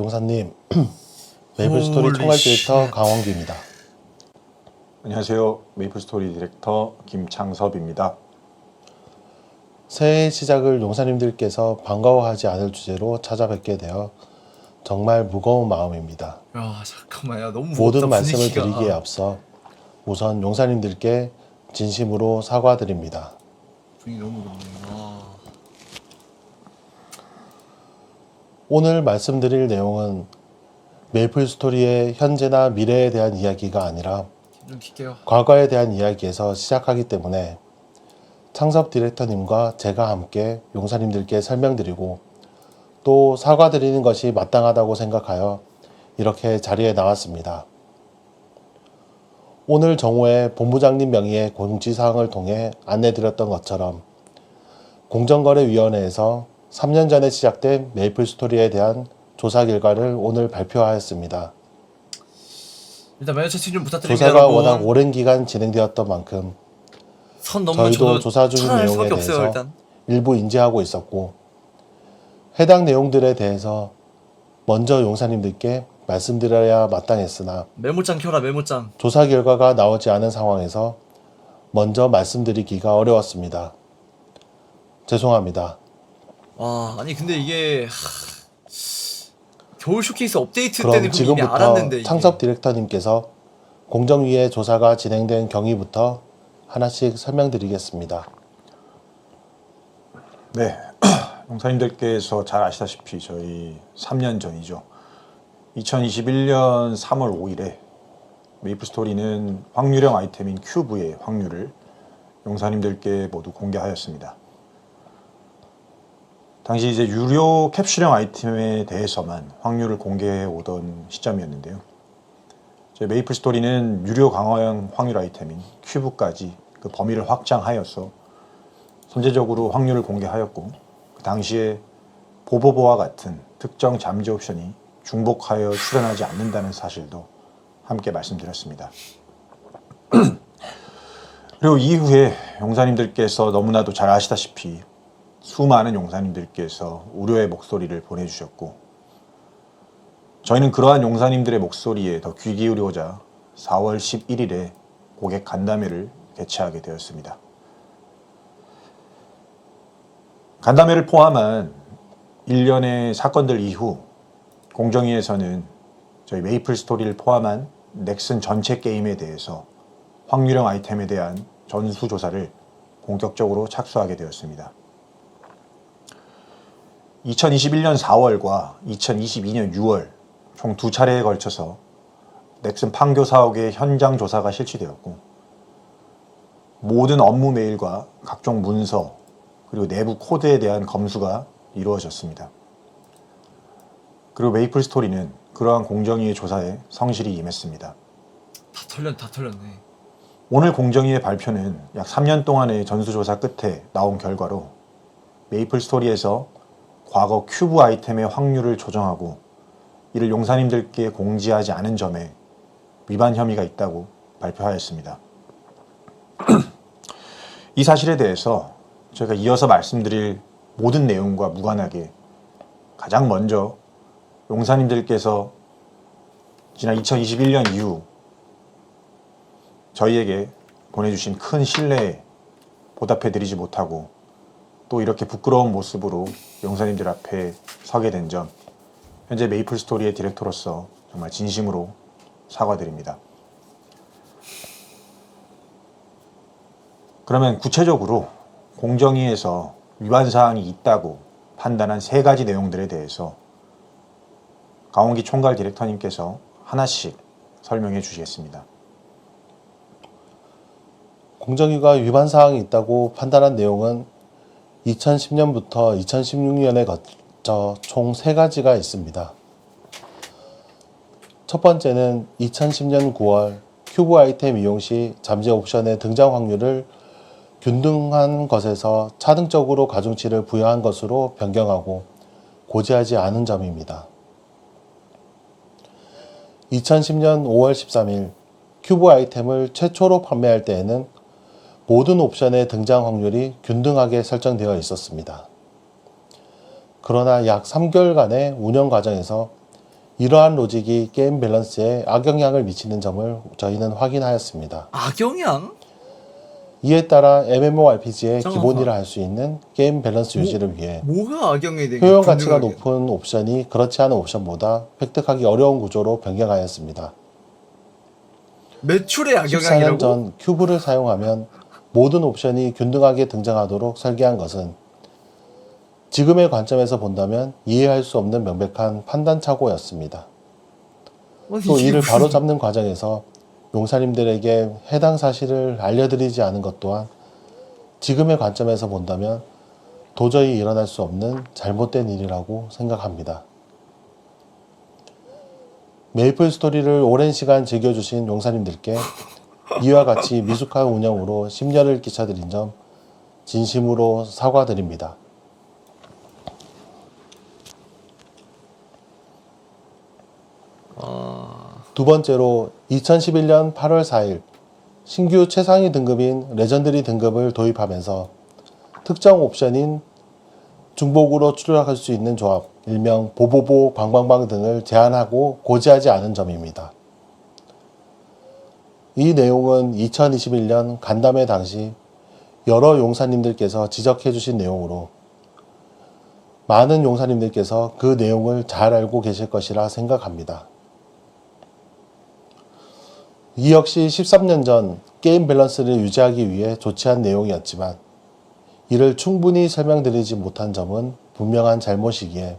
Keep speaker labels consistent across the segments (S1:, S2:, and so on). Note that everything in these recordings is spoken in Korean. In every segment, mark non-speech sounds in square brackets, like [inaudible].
S1: 용사님, [clears throat] 메이플 스토리
S2: 홀리
S1: 총괄 디렉터
S2: 쉣.
S1: 강원기입니다.
S3: 안녕하세요. 메이플 스토리 디렉터 김창섭입니다.
S1: 새해 시작을 용사님들께서 반가워하지 않을 주제로 찾아뵙게 되어 정말 무거운 마음입니다.
S2: 야 잠깐만 야 너무
S1: 모든
S2: 무겁다,
S1: 말씀을
S2: 분위기가.
S1: 드리기에 앞서 우선 용사님들께 진심으로 사과드립니다.
S2: 분위기 너무 무겁네 아,
S1: 오늘 말씀드릴 내용은 메이플 스토리의 현재나 미래에 대한 이야기가 아니라 과거에 대한 이야기에서 시작하기 때문에 창섭 디렉터님과 제가 함께 용사님들께 설명드리고 또 사과드리는 것이 마땅하다고 생각하여 이렇게 자리에 나왔습니다. 오늘 정오에 본부장님 명의의 공지사항을 통해 안내드렸던 것처럼 공정거래위원회에서 3년 전에 시작된 메이플 스토리에 대한 조사 결과를 오늘 발표하였습니다.
S2: 일단 매너 채팅 좀 부탁드립니다
S1: 조사가
S2: 여러분
S1: 워낙 오랜 기간 진행되었던 만큼
S2: 선 넘으면
S1: 저희도
S2: 저도
S1: 조사 중인 내용에
S2: 수밖에 없어요
S1: 대해서
S2: 일단
S1: 일부 인지하고 있었고 해당 내용들에 대해서 먼저 용사님들께 말씀드려야 마땅했으나
S2: 메모장 켜라 메모장
S1: 조사 결과가 나오지 않은 상황에서 먼저 말씀드리기가 어려웠습니다. 죄송합니다.
S2: 와 아니 근데 이게 하... 겨울 쇼케이스 업데이트
S1: 그럼
S2: 때는 그럼 이미
S1: 지금부터
S2: 알았는데 이게.
S1: 창섭 디렉터님께서 공정위의 조사가 진행된 경위부터 하나씩 설명드리겠습니다.
S3: 네. [clears throat] 용사님들께서 잘 아시다시피 저희 3년 전이죠. 2021년 3월 5일에 메이플스토리는 확률형 아이템인 큐브의 확률을 용사님들께 모두 공개하였습니다. 당시 이제 유료 캡슐형 아이템에 대해서만 확률을 공개해 오던 시점이었는데요. 메이플 스토리는 유료 강화형 확률 아이템인 큐브까지 그 범위를 확장하여서 선제적으로 확률을 공개하였고 그 당시에 보보보와 같은 특정 잠재 옵션이 중복하여 출현하지 않는다는 사실도 함께 말씀드렸습니다. [clears throat] 그리고 이후에 용사님들께서 너무나도 잘 아시다시피 수많은 용사님들께서 우려의 목소리를 보내주셨고 저희는 그러한 용사님들의 목소리에 더 귀 기울이고자 4월 11일에 고객 간담회를 개최하게 되었습니다. 간담회를 포함한 일련의 사건들 이후 공정위에서는 저희 메이플 스토리를 포함한 넥슨 전체 게임에 대해서 확률형 아이템에 대한 전수조사를 본격적으로 착수하게 되었습니다. 2021년 4월과 2022년 6월 총 두 차례에 걸쳐서 넥슨 판교 사옥의 현장 조사가 실시되었고 모든 업무 메일과 각종 문서 그리고 내부 코드에 대한 검수가 이루어졌습니다. 그리고 메이플 스토리는 그러한 공정위의 조사에 성실히 임했습니다.
S2: 다 털렸 다 털렸네
S3: 오늘 공정위의 발표는 약 3년 동안의 전수조사 끝에 나온 결과로 메이플 스토리에서 과거 큐브 아이템의 확률을 조정하고 이를 용사님들께 공지하지 않은 점에 위반 혐의가 있다고 발표하였습니다. [clears throat] 이 사실에 대해서 저희가 이어서 말씀드릴 모든 내용과 무관하게 가장 먼저 용사님들께서 지난 2021년 이후 저희에게 보내주신 큰 신뢰에 보답해드리지 못하고 또 이렇게 부끄러운 모습으로 용사님들 앞에 서게 된 점 현재 메이플 스토리의 디렉터로서 정말 진심으로 사과드립니다. 그러면 구체적으로 공정위에서 위반 사항이 있다고 판단한 세 가지 내용들에 대해서 강원기 총괄 디렉터님께서 하나씩 설명해 주시겠습니다.
S1: 공정위가 위반 사항이 있다고 판단한 내용은 2010년부터 2016년에 거쳐 총 세 가지가 있습니다. 첫 번째는 2010년 9월 큐브 아이템 이용 시 잠재 옵션의 등장 확률을 균등한 것에서 차등적으로 가중치를 부여한 것으로 변경하고 고지하지 않은 점입니다. 2010년 5월 13일 큐브 아이템을 최초로 판매할 때에는 모든 옵션의 등장 확률이 균등하게 설정되어 있었습니다. 그러나 약 3개월간의 운영 과정에서 이러한 로직이 게임 밸런스에 악영향을 미치는 점을 저희는 확인하였습니다.
S2: 악영향?
S1: 이에 따라 MMORPG의
S2: 잠깐만.
S1: 기본이라 할 수 있는 게임 밸런스 유지를 위해
S2: 뭐가 악영향이 되게
S1: 효용 가치가. 높은 옵션이 그렇지 않은 옵션보다 획득하기 어려운 구조로 변경하였습니다.
S2: 매출의
S1: 14년
S2: 악영향이라고?
S1: 전 큐브를 사용하면 모든 옵션이 균등하게 등장하도록 설계한 것은 지금의 관점에서 본다면 이해할 수 없는 명백한 판단 착오였습니다.
S2: 아니,
S1: 또 이를
S2: 무슨-
S1: 바로 잡는 과정에서 용사님들에게 해당 사실을 알려드리지 않은 것 또한 지금의 관점에서 본다면 도저히 일어날 수 없는 잘못된 일이라고 생각합니다. 메이플 스토리를 오랜 시간 즐겨주신 용사님들께 이와 같이 미숙한 운영으로 심려를 끼쳐드린 점 진심으로 사과드립니다. 두 번째로 2011년 8월 4일 신규 최상위 등급인 레전드리 등급을 도입하면서 특정 옵션인 중복으로 출력할 수 있는 조합, 일명 보보보, 방방방 등을 제한하고 고지하지 않은 점입니다. 이 내용은 2021년 간담회 당시 여러 용사님들께서 지적해 주신 내용으로 많은 용사님들께서 그 내용을 잘 알고 계실 것이라 생각합니다. 이 역시 13년 전 게임 밸런스를 유지하기 위해 조치한 내용이었지만 이를 충분히 설명드리지 못한 점은 분명한 잘못이기에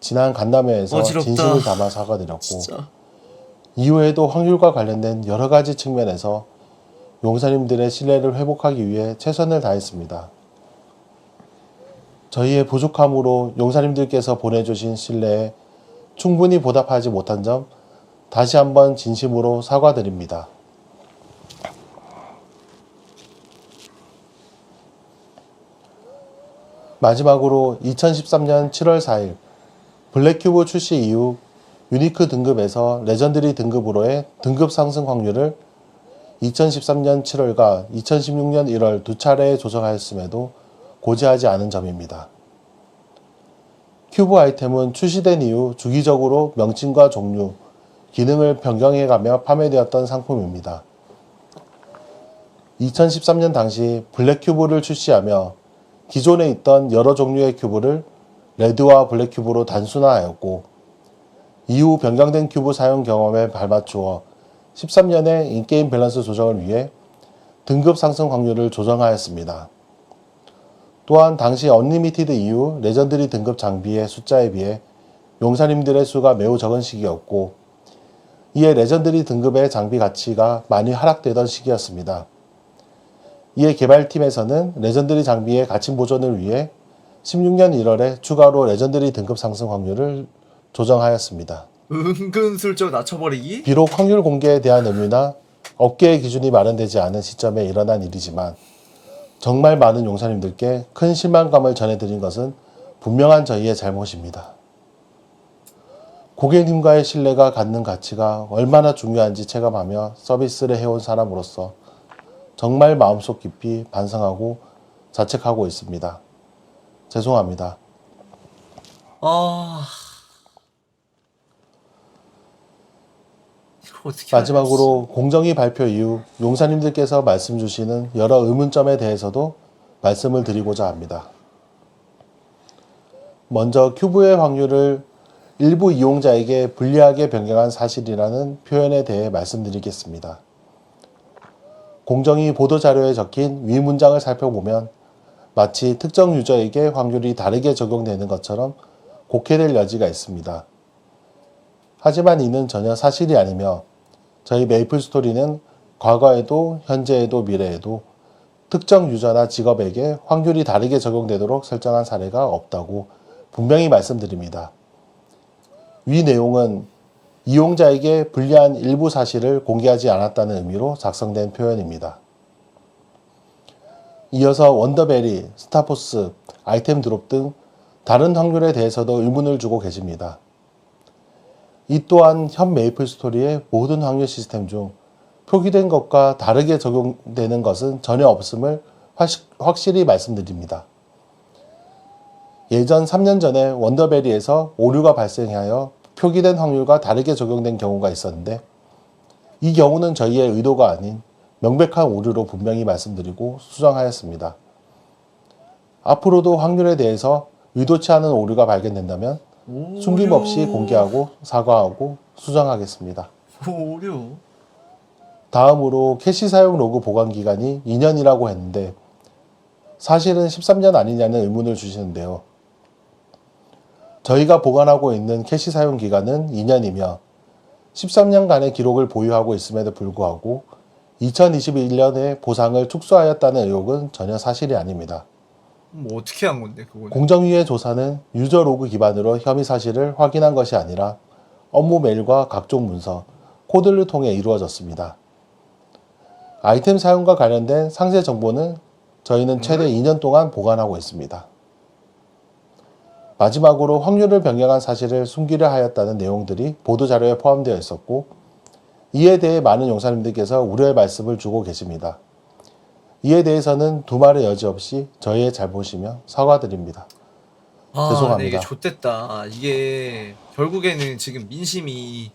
S1: 지난 간담회에서
S2: 어지럽다.
S1: 진심을 담아 사과드렸고
S2: 진짜
S1: 이후에도 확률과 관련된 여러 가지 측면에서 용사님들의 신뢰를 회복하기 위해 최선을 다했습니다. 저희의 부족함으로 용사님들께서 보내주신 신뢰에 충분히 보답하지 못한 점 다시 한번 진심으로 사과드립니다. 마지막으로 2013년 7월 4일 블랙큐브 출시 이후 유니크 등급에서 레전드리 등급으로의 등급 상승 확률을 2013년 7월과 2016년 1월 두 차례 조정하였음에도 고지하지 않은 점입니다. 큐브 아이템은 출시된 이후 주기적으로 명칭과 종류, 기능을 변경해가며 판매되었던 상품입니다. 2013년 당시 블랙 큐브를 출시하며 기존에 있던 여러 종류의 큐브를 레드와 블랙 큐브로 단순화하였고 이후 변경된 큐브 사용 경험에 발맞추어 13년의 인게임 밸런스 조정을 위해 등급 상승 확률을 조정하였습니다. 또한 당시 언리미티드 이후 레전드리 등급 장비의 숫자에 비해 용사님들의 수가 매우 적은 시기였고 이에 레전드리 등급의 장비 가치가 많이 하락되던 시기였습니다. 이에 개발팀에서는 레전드리 장비의 가치 보존을 위해 16년 1월에 추가로 레전드리 등급 상승 확률을 조정하였습니다.
S2: 은근슬쩍 낮춰버리기?
S1: 비록 확률 공개에 대한 의무나 업계의 기준이 마련되지 않은 시점에 일어난 일이지만 정말 많은 용사님들께 큰 실망감을 전해드린 것은 분명한 저희의 잘못입니다. 고객님과의 신뢰가 갖는 가치가 얼마나 중요한지 체감하며 서비스를 해온 사람으로서 정말 마음속 깊이 반성하고 자책하고 있습니다. 죄송합니다.
S2: 아 이걸 어떻게
S1: 마지막으로 공정위 발표 이후 용사님들께서 말씀 주시는 여러 의문점에 대해서도 말씀을 드리고자 합니다. 먼저 큐브의 확률을 일부 이용자에게 불리하게 변경한 사실이라는 표현에 대해 말씀드리겠습니다. 공정위 보도자료에 적힌 위 문장을 살펴보면 마치 특정 유저에게 확률이 다르게 적용되는 것처럼 곡해될 여지가 있습니다. 하지만 이는 전혀 사실이 아니며 저희 메이플 스토리는 과거에도 현재에도 미래에도 특정 유저나 직업에게 확률이 다르게 적용되도록 설정한 사례가 없다고 분명히 말씀드립니다. 위 내용은 이용자에게 불리한 일부 사실을 공개하지 않았다는 의미로 작성된 표현입니다. 이어서 원더베리, 스타포스, 아이템 드롭 등 다른 확률에 대해서도 의문을 주고 계십니다. 이 또한 현 메이플 스토리의 모든 확률 시스템 중 표기된 것과 다르게 적용되는 것은 전혀 없음을 확실히 말씀드립니다. 예전 3년 전에 원더베리에서 오류가 발생하여 표기된 확률과 다르게 적용된 경우가 있었는데 이 경우는 저희의 의도가 아닌 명백한 오류로 분명히 말씀드리고 수정하였습니다. 앞으로도 확률에 대해서 의도치 않은 오류가 발견된다면 숨김 없이
S2: 오류.
S1: 공개하고 사과하고 수정하겠습니다.
S2: 오류.
S1: 다음으로 캐시 사용 로그 보관 기간이 2년이라고 했는데 사실은 13년 아니냐는 의문을 주시는데요. 저희가 보관하고 있는 캐시 사용 기간은 2년이며 13년간의 기록을 보유하고 있음에도 불구하고 2021년에 보상을 축소하였다는 의혹은 전혀 사실이 아닙니다.
S2: 뭐 어떻게 한 건데 그거는?
S1: 공정위의 조사는 유저 로그 기반으로 혐의 사실을 확인한 것이 아니라 업무 메일과 각종 문서, 코드를 통해 이루어졌습니다. 아이템 사용과 관련된 상세 정보는 저희는 최대 2년 동안 보관하고 있습니다. 마지막으로 확률을 변경한 사실을 숨기려 하였다는 내용들이 보도자료에 포함되어 있었고 이에 대해 많은 용사님들께서 우려의 말씀을 주고 계십니다. 이에 대해서는 두말의 여지 없이 저희의 잘못이며 사과드립니다.
S2: 아,
S1: 죄송합니다.
S2: 근데 이게 좆됐다. 이게 결국에는 지금 민심이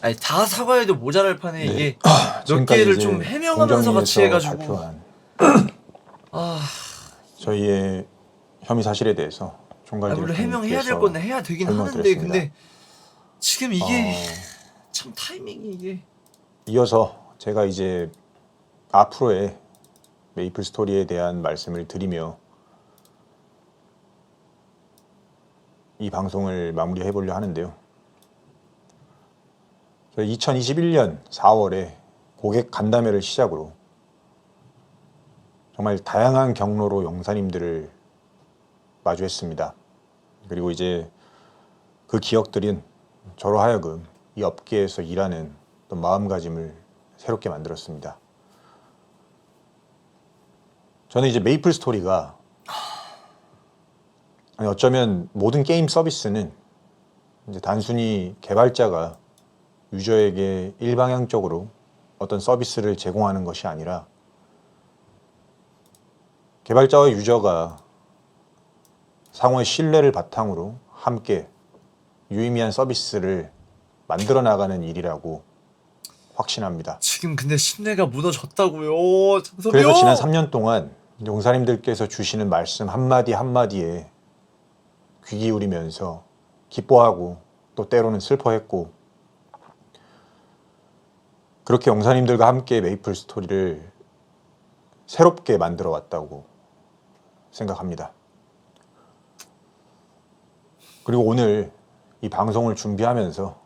S2: 아니 다 사과해도 모자랄 판에
S3: 네.
S2: 이게 몇
S3: 지금까지
S2: 개를
S3: 이제
S2: 좀 해명하면서 같이
S3: 공정위에서
S2: 해가지고
S3: 발표한 [clears throat]
S2: 아,
S3: 저희의 혐의 사실에 대해서
S2: 아
S3: 총괄
S2: 물론 해명해야 될 건데 해야 되긴 하는데
S3: 설명드렸습니다.
S2: 근데 지금 이게
S3: 어,
S2: 참 타이밍이 이게
S3: 이어서 제가 이제 앞으로의 메이플 스토리에 대한 말씀을 드리며 이 방송을 마무리해 보려 하는데요. 저희 2021년 4월에 고객 간담회를 시작으로 정말 다양한 경로로 용사님들을 마주했습니다. 그리고 이제 그 기억들은 저로 하여금 이 업계에서 일하는 어떤 마음가짐을 새롭게 만들었습니다. 저는 이제 메이플 스토리가 아니 어쩌면 모든 게임 서비스는 이제 단순히 개발자가 유저에게 일방향적으로 어떤 서비스를 제공하는 것이 아니라 개발자와 유저가 상호의 신뢰를 바탕으로 함께 유의미한 서비스를 만들어 나가는 일이라고 확신합니다.
S2: 지금 근데 신뢰가 무너졌다고요. 장섭이
S3: 그래서
S2: 형!
S3: 지난 3년 동안 용사님들께서 주시는 말씀 한마디 한마디에 귀 기울이면서 기뻐하고 또 때로는 슬퍼했고 그렇게 용사님들과 함께 메이플 스토리를 새롭게 만들어 왔다고 생각합니다. 그리고 오늘 이 방송을 준비하면서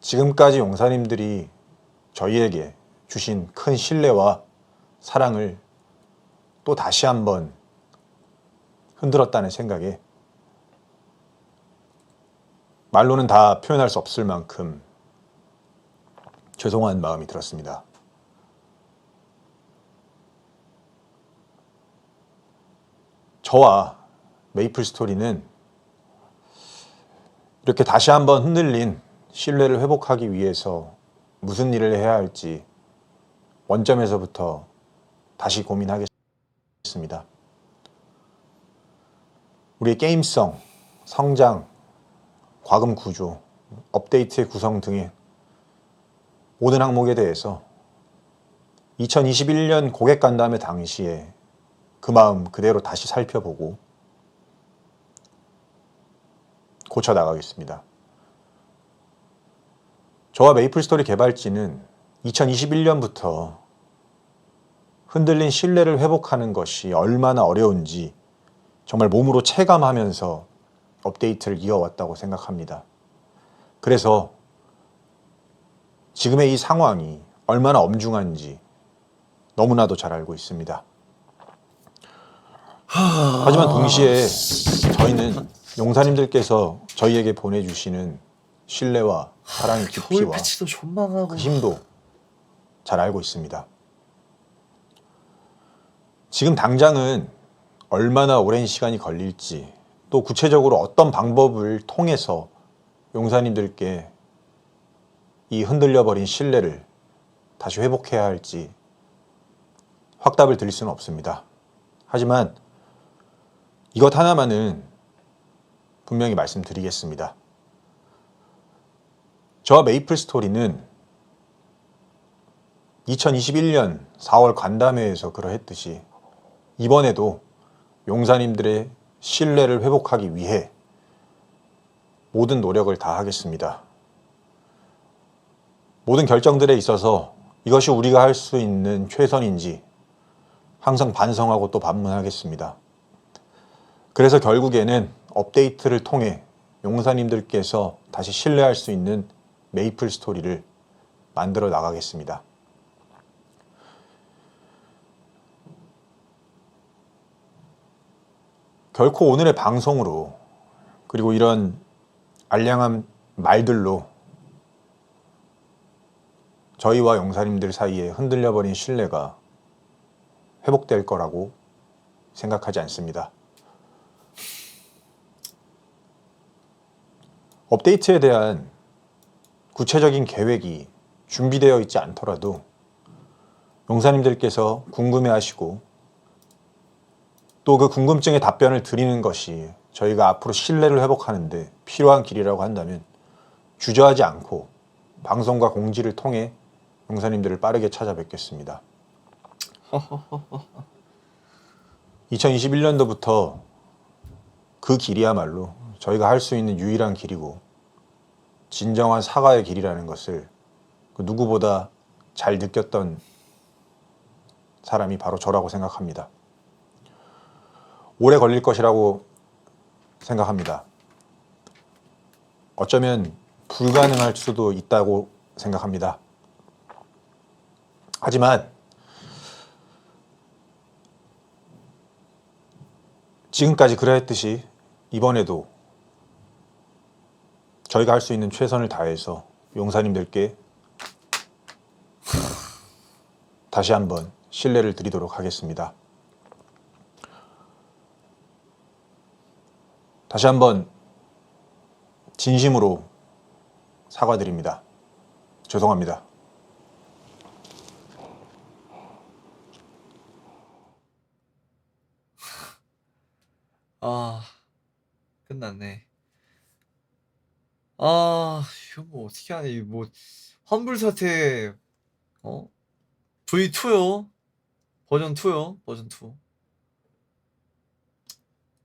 S3: 지금까지 용사님들이 저희에게 주신 큰 신뢰와 사랑을 또 다시 한번 흔들었다는 생각에 말로는 다 표현할 수 없을 만큼 죄송한 마음이 들었습니다. 저와 메이플 스토리는 이렇게 다시 한번 흔들린 신뢰를 회복하기 위해서 무슨 일을 해야 할지 원점에서부터 다시 고민하겠습니다. 우리의 게임성, 성장, 과금 구조, 업데이트의 구성 등의 모든 항목에 대해서 2021년 고객 간담회 당시에 그 마음 그대로 다시 살펴보고 고쳐 나가겠습니다. 저와 메이플 스토리 개발진은 2021년부터 흔들린 신뢰를 회복하는 것이 얼마나 어려운지 정말 몸으로 체감하면서 업데이트를 이어왔다고 생각합니다. 그래서 지금의 이 상황이 얼마나 엄중한지 너무나도 잘 알고 있습니다. 하지만 동시에 저희는 용사님들께서 저희에게 보내주시는 신뢰와 사랑의 깊이와 그 힘도 잘 알고 있습니다. 지금 당장은 얼마나 오랜 시간이 걸릴지 또 구체적으로 어떤 방법을 통해서 용사님들께 이 흔들려 버린 신뢰를 다시 회복해야 할지 확답을 드릴 수는 없습니다. 하지만 이것 하나만은 분명히 말씀드리겠습니다. 저 메이플 스토리는 2021년 4월 간담회에서 그러했듯이 이번에도 용사님들의 신뢰를 회복하기 위해 모든 노력을 다하겠습니다. 모든 결정들에 있어서 이것이 우리가 할 수 있는 최선인지 항상 반성하고 또 반문하겠습니다. 그래서 결국에는 업데이트를 통해 용사님들께서 다시 신뢰할 수 있는 메이플 스토리를 만들어 나가겠습니다. 결코 오늘의 방송으로 그리고 이런 알량한 말들로 저희와 용사님들 사이에 흔들려 버린 신뢰가 회복될 거라고 생각하지 않습니다. 업데이트에 대한 구체적인 계획이 준비되어 있지 않더라도 용사님들께서 궁금해 하시고 또 그 궁금증에 답변을 드리는 것이 저희가 앞으로 신뢰를 회복하는데 필요한 길이라고 한다면 주저하지 않고 방송과 공지를 통해 용사님들을 빠르게 찾아뵙겠습니다. [laughs] 2021년도부터 그 길이야말로 저희가 할 수 있는 유일한 길이고 진정한 사과의 길이라는 것을 그 누구보다 잘 느꼈던 사람이 바로 저라고 생각합니다. 오래 걸릴 것이라고 생각합니다. 어쩌면 불가능할 수도 있다고 생각합니다. 하지만 지금까지 그러했듯이 이번에도 저희가 할 수 있는 최선을 다해서 용사님들께 다시 한번 신뢰를 드리도록 하겠습니다. 다시 한번 진심으로 사과드립니다. 죄송합니다.
S2: 아, 끝났네. 아, 이거 뭐 어떻게 하니? 뭐 환불 사태 어? V2요? 버전 2요? 버전 2.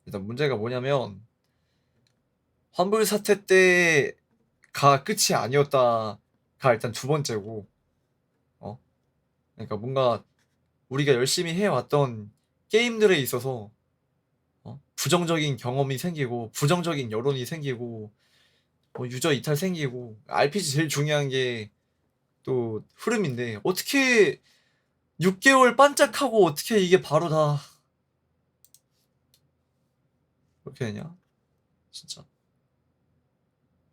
S2: 일단 문제가 뭐냐면 환불 사태 때가 끝이 아니었다가 일단 두 번째고 어? 그러니까 뭔가 우리가 열심히 해왔던 게임들에 있어서 어? 부정적인 경험이 생기고 부정적인 여론이 생기고 뭐 유저 이탈 생기고 RPG 제일 중요한 게 또 흐름인데 어떻게 6개월 반짝하고 어떻게 이게 바로 다 그렇게 되냐? 진짜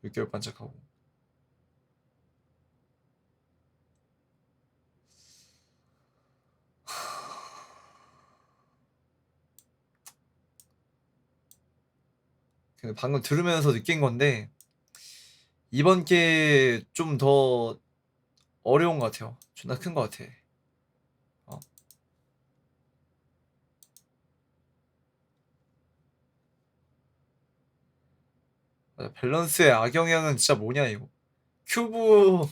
S2: 6개월 반짝하고 근데 방금 들으면서 느낀 건데 이번 게 좀 더 어려운 것 같아요. 존나 큰 것 같아. 어. 맞아, 밸런스의 악영향은 진짜 뭐냐 이거. 큐브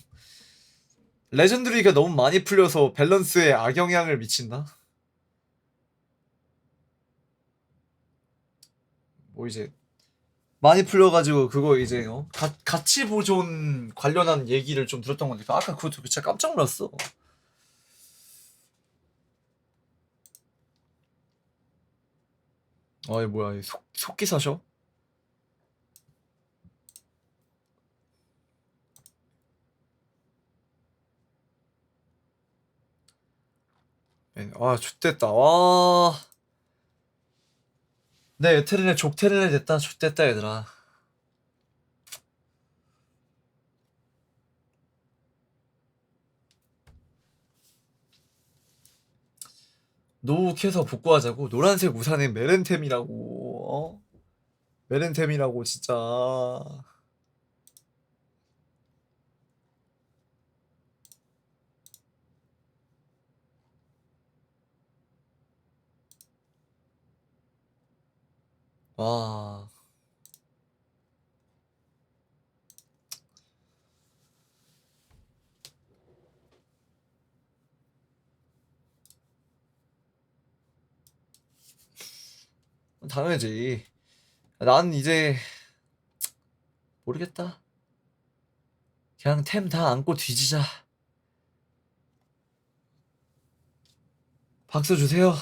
S2: 레전드리가 너무 많이 풀려서 밸런스에 악영향을 미친다. 뭐 이제 많이 풀려가지고 그거 이제 어? 가, 가치 보존 관련한 얘기를 좀 들었던 건데 아까 그거 진짜 깜짝 놀랐어. 아이 뭐야 이 속, 속기 사셔? 아 좋됐다. 와. 내 에테르네 족테르네 됐다. 족됐다 얘들아. 노욱해서 복구하자고? 노란색 우산에 메렌템이라고. 어? 메렌템이라고 진짜 와. 당연하지. 난 이제 모르겠다. 그냥 템 다 안고 뒤지자. 박수 주세요.